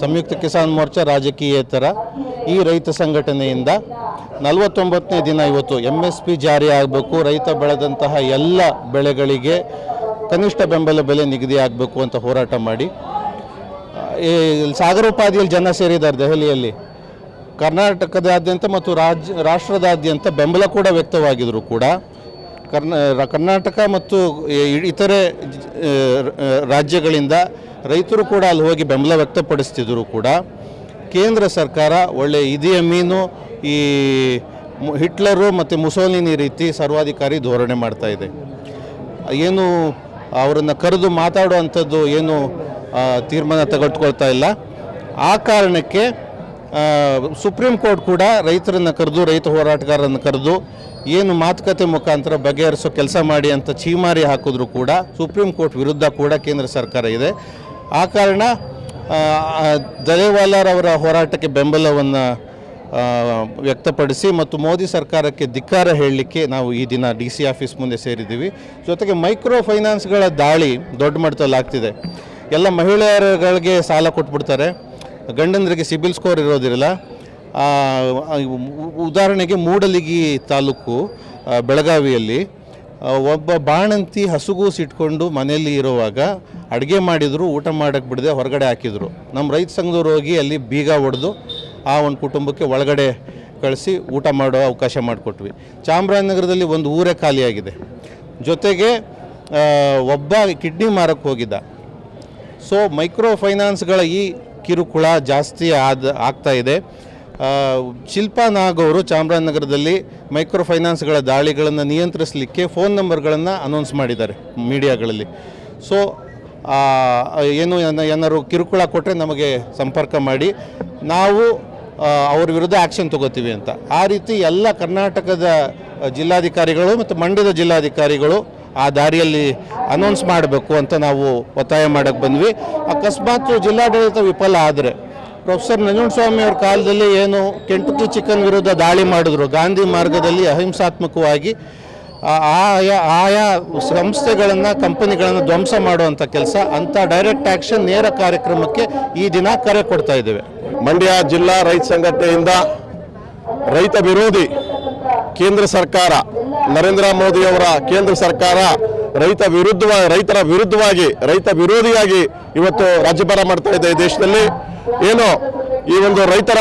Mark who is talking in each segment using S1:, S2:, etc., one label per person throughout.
S1: ಸಂಯುಕ್ತ ಕಿಸಾನ್ ಮೋರ್ಚಾ ರಾಜಕೀಯೇತರ ಈ ರೈತ ಸಂಘಟನೆಯಿಂದ ನಲವತ್ತೊಂಬತ್ತನೇ ದಿನ ಇವತ್ತು ಎಂ ಎಸ್ ಪಿ ಜಾರಿ ಆಗಬೇಕು, ರೈತ ಬೆಳೆದಂತಹ ಎಲ್ಲ ಬೆಳೆಗಳಿಗೆ ಕನಿಷ್ಠ ಬೆಂಬಲ ಬೆಲೆ ನಿಗದಿ ಆಗಬೇಕು ಅಂತ ಹೋರಾಟ ಮಾಡಿ. ಈ ಸಾಗರೋಪಾದಿಯಲ್ಲಿ ಜನ ಸೇರಿದ್ದಾರೆ ದೆಹಲಿಯಲ್ಲಿ. ಕರ್ನಾಟಕದಾದ್ಯಂತ ಮತ್ತು ರಾಜ್ಯ ರಾಷ್ಟ್ರದಾದ್ಯಂತ ಬೆಂಬಲ ಕೂಡ ವ್ಯಕ್ತವಾಗಿದ್ರು ಕೂಡ. ಕರ್ನಾ, ಕರ್ನಾಟಕ ಮತ್ತು ಇತರೆ ರಾಜ್ಯಗಳಿಂದ ರೈತರು ಕೂಡ ಅಲ್ಲಿ ಹೋಗಿ ಬೆಂಬಲ ವ್ಯಕ್ತಪಡಿಸ್ತಿದ್ರು ಕೂಡ. ಕೇಂದ್ರ ಸರ್ಕಾರ ಒಳ್ಳೆ ಇದೆಯ ಮೀನು, ಈ ಹಿಟ್ಲರು ಮತ್ತು ಮುಸೋಲಿನಿ ರೀತಿ ಸರ್ವಾಧಿಕಾರಿ ಧೋರಣೆ ಮಾಡ್ತಾ ಇದೆ. ಏನು ಅವರನ್ನು ಕರೆದು ಮಾತಾಡುವಂಥದ್ದು ಏನು ತೀರ್ಮಾನ ತೆಗೆದುಕೊಳ್ತಾ ಇಲ್ಲ. ಆ ಕಾರಣಕ್ಕೆ ಸುಪ್ರೀಂ ಕೋರ್ಟ್ ಕೂಡ ರೈತರನ್ನು ಕರೆದು, ರೈತ ಹೋರಾಟಗಾರರನ್ನು ಕರೆದು, ಏನು ಮಾತುಕತೆ ಮುಖಾಂತರ ಬಗೆಹರಿಸೋ ಕೆಲಸ ಮಾಡಿ ಅಂತ ಛೀಮಾರಿ ಹಾಕಿದ್ರು ಕೂಡ, ಸುಪ್ರೀಂ ಕೋರ್ಟ್ ವಿರುದ್ಧ ಕೂಡ ಕೇಂದ್ರ ಸರ್ಕಾರ ಇದೆ. ಆ ಕಾರಣ ಜಲೇವಾಲಾರವರ ಹೋರಾಟಕ್ಕೆ ಬೆಂಬಲವನ್ನು ವ್ಯಕ್ತಪಡಿಸಿ ಮತ್ತು ಮೋದಿ ಸರ್ಕಾರಕ್ಕೆ ಧಿಕ್ಕಾರ ಹೇಳಲಿಕ್ಕೆ ನಾವು ಈ ದಿನ ಡಿ ಸಿ ಆಫೀಸ್ ಮುಂದೆ ಸೇರಿದ್ದೀವಿ. ಜೊತೆಗೆ ಮೈಕ್ರೋ ಫೈನಾನ್ಸ್ಗಳ ದಾಳಿ ದೊಡ್ಡ ಮಟ್ಟದಲ್ಲಿ ಆಗ್ತಿದೆ. ಎಲ್ಲ ಮಹಿಳೆಯರುಗಳಿಗೆ ಸಾಲ ಕೊಟ್ಬಿಡ್ತಾರೆ. ಗಂಡಂದರಿಗೆ ಸಿಬಿಲ್ ಸ್ಕೋರ್ ಇರೋದಿಲ್ಲ ಉದಾಹರಣೆಗೆ ಮೂಡಲಿಗಿ ತಾಲೂಕು ಬೆಳಗಾವಿಯಲ್ಲಿ ಒಬ್ಬ ಬಾಣಂತಿ ಹಸುಗೂಸ್ ಇಟ್ಕೊಂಡು ಮನೆಯಲ್ಲಿ ಇರುವಾಗ ಅಡುಗೆ ಮಾಡಿದರು, ಊಟ ಮಾಡೋಕ್ಕೆ ಬಿಡದೆ ಹೊರಗಡೆ ಹಾಕಿದರು. ನಮ್ಮ ರೈತ ಸಂಘದವ್ರು ಹೋಗಿ ಅಲ್ಲಿ ಬೀಗ ಹೊಡೆದು ಆ ಒಂದು ಕುಟುಂಬಕ್ಕೆ ಒಳಗಡೆ ಕಳಿಸಿ ಊಟ ಮಾಡೋ ಅವಕಾಶ ಮಾಡಿಕೊಟ್ವಿ. ಚಾಮರಾಜನಗರದಲ್ಲಿ ಒಂದು ಊರೇ ಖಾಲಿಯಾಗಿದೆ. ಜೊತೆಗೆ ಒಬ್ಬ ಕಿಡ್ನಿ ಮಾರಕ್ಕೆ ಹೋಗಿದ್ದ. ಸೊ ಮೈಕ್ರೋ ಫೈನಾನ್ಸ್ಗಳ ಈ ಕಿರುಕುಳ ಜಾಸ್ತಿ ಆದ, ಆಗ್ತಾ ಇದೆ. ಶಿಲ್ಪಾ ನಾಗ್ ಅವರು ಚಾಮರಾಜನಗರದಲ್ಲಿ ಮೈಕ್ರೋ ಫೈನಾನ್ಸ್ಗಳ ದಾಳಿಗಳನ್ನು ನಿಯಂತ್ರಿಸಲಿಕ್ಕೆ ಫೋನ್ ನಂಬರ್ಗಳನ್ನು ಅನೌನ್ಸ್ ಮಾಡಿದ್ದಾರೆ ಮೀಡಿಯಾಗಳಲ್ಲಿ. ಸೊ ಏನು ಏನ- ಏನಾದ್ರು ಕಿರುಕುಳ ಕೊಟ್ಟರೆ ನಮಗೆ ಸಂಪರ್ಕ ಮಾಡಿ. ನಾವು ಅವ್ರ ವಿರುದ್ಧ ಆ್ಯಕ್ಷನ್ ತಗೋತೀವಿ ಅಂತ. ಆ ರೀತಿ ಎಲ್ಲ ಕರ್ನಾಟಕದ ಜಿಲ್ಲಾಧಿಕಾರಿಗಳು ಮತ್ತು ಮಂಡ್ಯದ ಜಿಲ್ಲಾಧಿಕಾರಿಗಳು ಆ ದಾರಿಯಲ್ಲಿ ಅನೌನ್ಸ್ ಮಾಡಬೇಕು ಅಂತ ನಾವು ಒತ್ತಾಯ ಮಾಡೋಕ್ಕೆ ಬಂದ್ವಿ. ಅಕಸ್ಮಾತ್ ಜಿಲ್ಲಾಡಳಿತ ವಿಫಲ ಆದರೆ ಪ್ರೊಫೆಸರ್ ನಂಜುಂಡಸ್ವಾಮಿ ಅವ್ರ ಕಾಲದಲ್ಲಿ ಏನು ಕೆಂಟುಕಿ ಚಿಕನ್ ವಿರುದ್ಧ ದಾಳಿ ಮಾಡಿದ್ರು. ಗಾಂಧಿ ಮಾರ್ಗದಲ್ಲಿ ಅಹಿಂಸಾತ್ಮಕವಾಗಿ ಆಯಾ ಆಯಾ ಸಂಸ್ಥೆಗಳನ್ನು, ಕಂಪನಿಗಳನ್ನು ಧ್ವಂಸ ಮಾಡುವಂಥ ಕೆಲಸ. ಅಂಥ ಡೈರೆಕ್ಟ್ ಆ್ಯಕ್ಷನ್ ನೇರ ಕಾರ್ಯಕ್ರಮಕ್ಕೆ ಈ ದಿನ ಕರೆ ಕೊಡ್ತಾ ಇದ್ದೇವೆ.
S2: ಮಂಡ್ಯ ಜಿಲ್ಲಾ ರೈತ ಸಂಘಟನೆಯಿಂದ ರೈತ ವಿರೋಧಿ ಕೇಂದ್ರ ಸರ್ಕಾರ, ನರೇಂದ್ರ ಮೋದಿಯವರ ಕೇಂದ್ರ ಸರ್ಕಾರ ರೈತ ವಿರುದ್ಧ ರೈತರ ವಿರುದ್ಧವಾಗಿ, ರೈತ ವಿರೋಧಿಯಾಗಿ ಇವತ್ತು ರಾಜ್ಯಭಾರ ಮಾಡ್ತಾ ಇದೆ ದೇಶದಲ್ಲಿ. ಏನು? ಈ ಒಂದು ರೈತರ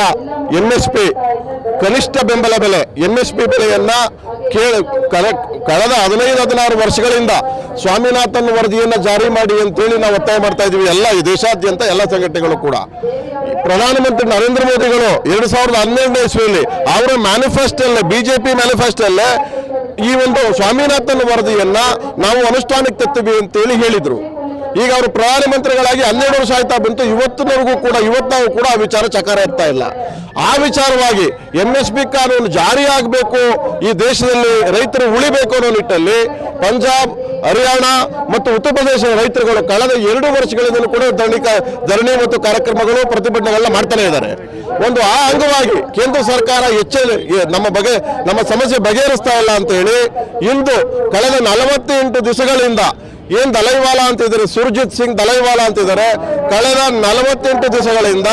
S2: ಎಂ ಎಸ್ ಪಿ ಕನಿಷ್ಠ ಬೆಂಬಲ ಬೆಲೆ ಎಂ ಎಸ್ ಪಿ ಬೆಲೆಯನ್ನ ಕೇಳ, ಕಳೆ- ಕಳೆದ ಹದಿನೈದು, ಹದಿನಾರು ವರ್ಷಗಳಿಂದ ಸ್ವಾಮಿನಾಥನ್ ವರದಿಯನ್ನ ಜಾರಿ ಮಾಡಿ ಅಂತೇಳಿ ನಾವು ಒತ್ತಾಯ ಮಾಡ್ತಾ ಇದೀವಿ ಎಲ್ಲ ಈ ದೇಶಾದ್ಯಂತ ಎಲ್ಲ ಸಂಘಟನೆಗಳು ಕೂಡ. ಪ್ರಧಾನಮಂತ್ರಿ ನರೇಂದ್ರ ಮೋದಿಗಳು ಎರಡು ಸಾವಿರದ ಹನ್ನೆರಡನೇ ಇಸ್ವಿಯಲ್ಲಿ ಅವರ ಮ್ಯಾನಿಫೆಸ್ಟೋಲ್ಲೇ ಬಿಜೆಪಿ ಮ್ಯಾನಿಫೆಸ್ಟೋಲ್ಲೇ ಈ ಒಂದು ಸ್ವಾಮಿನಾಥನ್ ವರದಿಯನ್ನ ನಾವು ಅನುಷ್ಠಾನಕ್ಕೆ ತರ್ತೀವಿ ಅಂತೇಳಿ ಹೇಳಿದ್ರು. ಈಗ ಅವರು ಪ್ರಧಾನಮಂತ್ರಿಗಳಾಗಿ ಹನ್ನೆರಡು ವರ್ಷ ಆಯ್ತಾ ಬಂತು, ಇವತ್ತಿನವರೆಗೂ ಕೂಡ ಇವತ್ತಾಗೂ ಕೂಡ ಆ ವಿಚಾರ ಚಕಾರ ಇರ್ತಾ ಇಲ್ಲ. ಆ ವಿಚಾರವಾಗಿ ಎಂ ಎಸ್ ಪಿ ಕಾನೂನು ಜಾರಿ ಆಗಬೇಕು, ಈ ದೇಶದಲ್ಲಿ ರೈತರು ಉಳಿಬೇಕು ಅನ್ನೋ ನಿಟ್ಟಲ್ಲಿ ಪಂಜಾಬ್, ಹರಿಯಾಣ ಮತ್ತು ಉತ್ತರ ಪ್ರದೇಶದ ರೈತರುಗಳು ಕಳೆದ ಎರಡು ವರ್ಷಗಳಿಂದಲೂ ಕೂಡ ಧರಣಿ ಮತ್ತು ಕಾರ್ಯಕ್ರಮಗಳು, ಪ್ರತಿಭಟನೆಗಳನ್ನ ಮಾಡ್ತಾನೆ ಇದ್ದಾರೆ. ಒಂದು ಆ ಅಂಗವಾಗಿ ಕೇಂದ್ರ ಸರ್ಕಾರ ಎ- ನಮ್ಮ ಬಗೆ, ನಮ್ಮ ಸಮಸ್ಯೆ ಬಗೆಹರಿಸ್ತಾ ಇಲ್ಲ ಅಂತ ಹೇಳಿ ಇಂದು ಕಳೆದ ನಲವತ್ತೆಂಟು ದಿವಸಗಳಿಂದ ಏನ್ ದಲೈವಾಲ ಅಂತ ಇದ್ದಾರೆ, ಸುರ್ಜಿತ್ ಸಿಂಗ್ ದಲೈವಾಲ ಅಂತ ಇದ್ದಾರೆ, ಕಳೆದ ನಲವತ್ತೆಂಟು ದಿವಸಗಳಿಂದ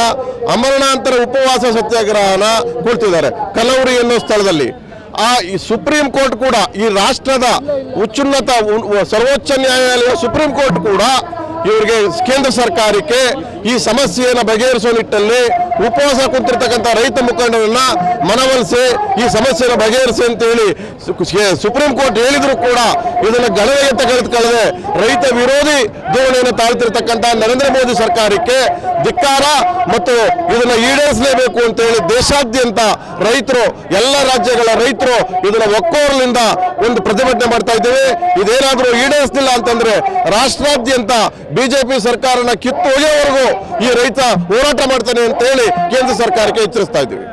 S2: ಅಮರಣಾಂತರ ಉಪವಾಸ ಸತ್ಯಾಗ್ರಹನ ಕೊಡ್ತಿದ್ದಾರೆ ಕಲೌರಿ ಎನ್ನುವ ಸ್ಥಳದಲ್ಲಿ. ಆ ಈ ಸುಪ್ರೀಂ ಕೋರ್ಟ್ ಕೂಡ, ಈ ರಾಷ್ಟ್ರದ ಉಚ್ಚುನ್ನತ ಸರ್ವೋಚ್ಚ ನ್ಯಾಯಾಲಯ ಸುಪ್ರೀಂ ಕೋರ್ಟ್ ಕೂಡ ಇವರಿಗೆ ಕೇಂದ್ರ ಸರ್ಕಾರಕ್ಕೆ ಈ ಸಮಸ್ಯೆಯನ್ನು ಬಗೆಹರಿಸುವ ನಿಟ್ಟಲ್ಲಿ ಉಪವಾಸ ಕುಂತಿರ್ತಕ್ಕಂಥ ರೈತ ಮುಖಂಡರನ್ನ ಮನವೊಲಿಸಿ ಈ ಸಮಸ್ಯೆಯನ್ನು ಬಗೆಹರಿಸಿ ಅಂತ ಹೇಳಿ ಸುಪ್ರೀಂ ಕೋರ್ಟ್ ಹೇಳಿದ್ರು ಕೂಡ ಇದನ್ನು ಗಣನೆಗೆ ತೆಗೆದುಕೊಳ್ಳದೆ ರೈತ ವಿರೋಧಿ ಧೋರಣೆಯನ್ನು ತಾಳ್ತಿರ್ತಕ್ಕಂಥ ನರೇಂದ್ರ ಮೋದಿ ಸರ್ಕಾರಕ್ಕೆ ಧಿಕ್ಕಾರ ಮತ್ತು ಇದನ್ನ ಈಡೇರಿಸಲೇಬೇಕು ಅಂತ ಹೇಳಿ ದೇಶಾದ್ಯಂತ ರೈತರು, ಎಲ್ಲ ರಾಜ್ಯಗಳ ರೈತರು ಇದನ್ನ ಒಕ್ಕೋರ್ಲಿಂದ ಒಂದು ಪ್ರತಿಭಟನೆ ಮಾಡ್ತಾ ಇದ್ದೇವೆ. ಇದೇನಾದರೂ ಈಡೇರಿಸಲಿಲ್ಲ ಅಂತಂದ್ರೆ ರಾಷ್ಟ್ರಾದ್ಯಂತ ಬಿಜೆಪಿ ಸರ್ಕಾರನ ಕಿತ್ತು ಒಗೆಯವರೆಗೂ ಈ ರೈತ ಹೋರಾಟ ಮಾಡ್ತಾನೆ ಅಂತ ಹೇಳಿ ಕೇಂದ್ರ ಸರ್ಕಾರಕ್ಕೆ ಎಚ್ಚರಿಸ್ತಾ ಇದ್ದೀವಿ.